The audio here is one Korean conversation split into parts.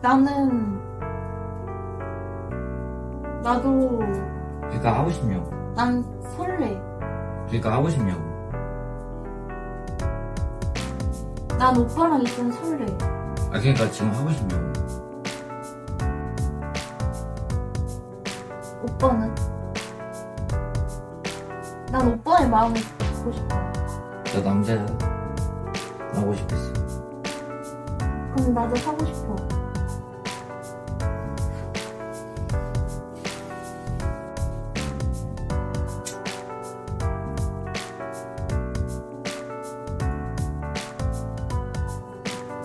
나는 나도 그러니까 하고 싶냐고. 난 설레. 그러니까 하고 싶냐고. 난 오빠랑 있으면 설레. 아 그러니까 지금 하고 싶냐고. 오빠는? 난 오빠의 마음을 듣고 싶어. 나 남자야. 하고 싶었어. 그럼 나도 하고 싶어.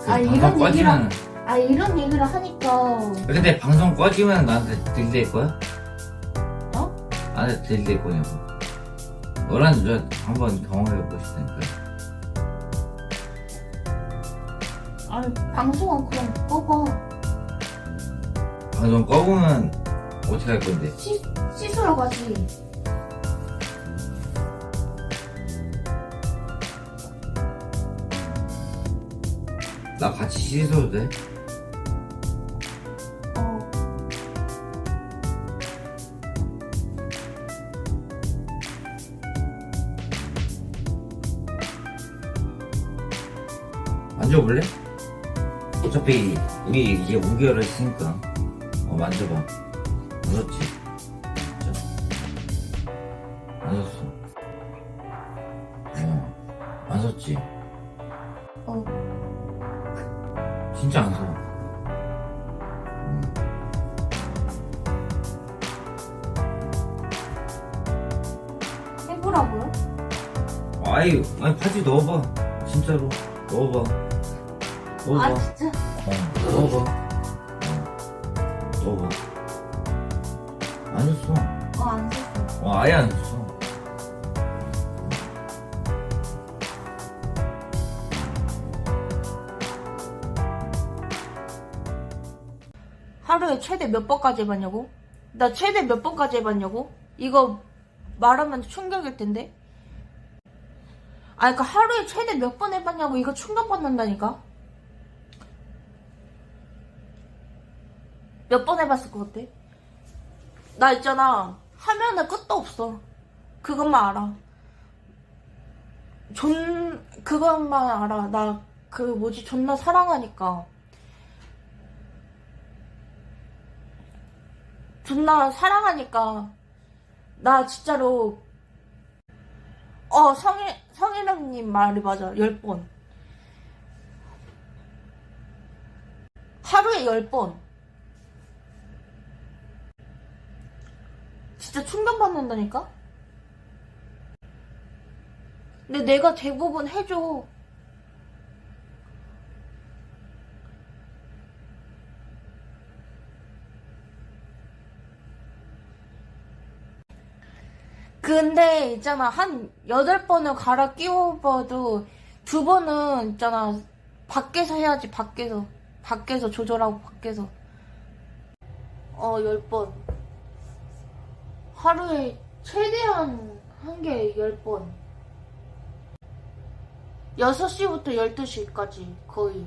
아, 방송 이런 꺼지면 아 이런 얘기를 하니까 근데 방송 꺼지면 나한테 들릴 거야? 어? 나한테 들릴 거냐고. 너랑 저 한번 경험해보고 싶다니까. 아니 방송은 그냥 꺼봐 방송 꺼보면 어떻게 할 건데? 씻, 씻으러 가지 나 같이 씻어도 돼? 어 만져볼래? 어차피 우리 이제 5개월 했으니까 어 만져봐 만졌지? 자. 만졌어 어 만졌지? 어. 진짜 안 음. 해보라고요? 아이 아니 바지 넣어봐. 진짜로. 넣어봐. 넣어봐. 아 진짜? 어 넣어봐. 어 넣어봐. 안 줬어. 어안 씻어. 어 아예 안 줬어 하루에 최대 몇 번까지 해봤냐고? 나 최대 몇 번까지 해봤냐고? 이거 말하면 충격일 텐데? 아, 그니까 하루에 최대 몇 번 해봤냐고 이거 충격받는다니까? 몇 번 해봤을 것 같아? 나 있잖아. 하면은 끝도 없어. 그것만 알아. 존, 그것만 알아. 나, 그 뭐지, 존나 사랑하니까. 존나 사랑하니까 나 진짜로 어 성일 성일영님 말이 맞아. 열 번. 하루에 열 번. 진짜 충격받는다니까? 근데 내가 대부분 해줘 근데 있잖아 한 여덟 번을 갈아 끼워봐도 두 번은 있잖아 밖에서 해야지 밖에서. 밖에서 조절하고 밖에서. 어 열 번. 하루에 최대한 한게열 번. 6시부터 12시까지 거의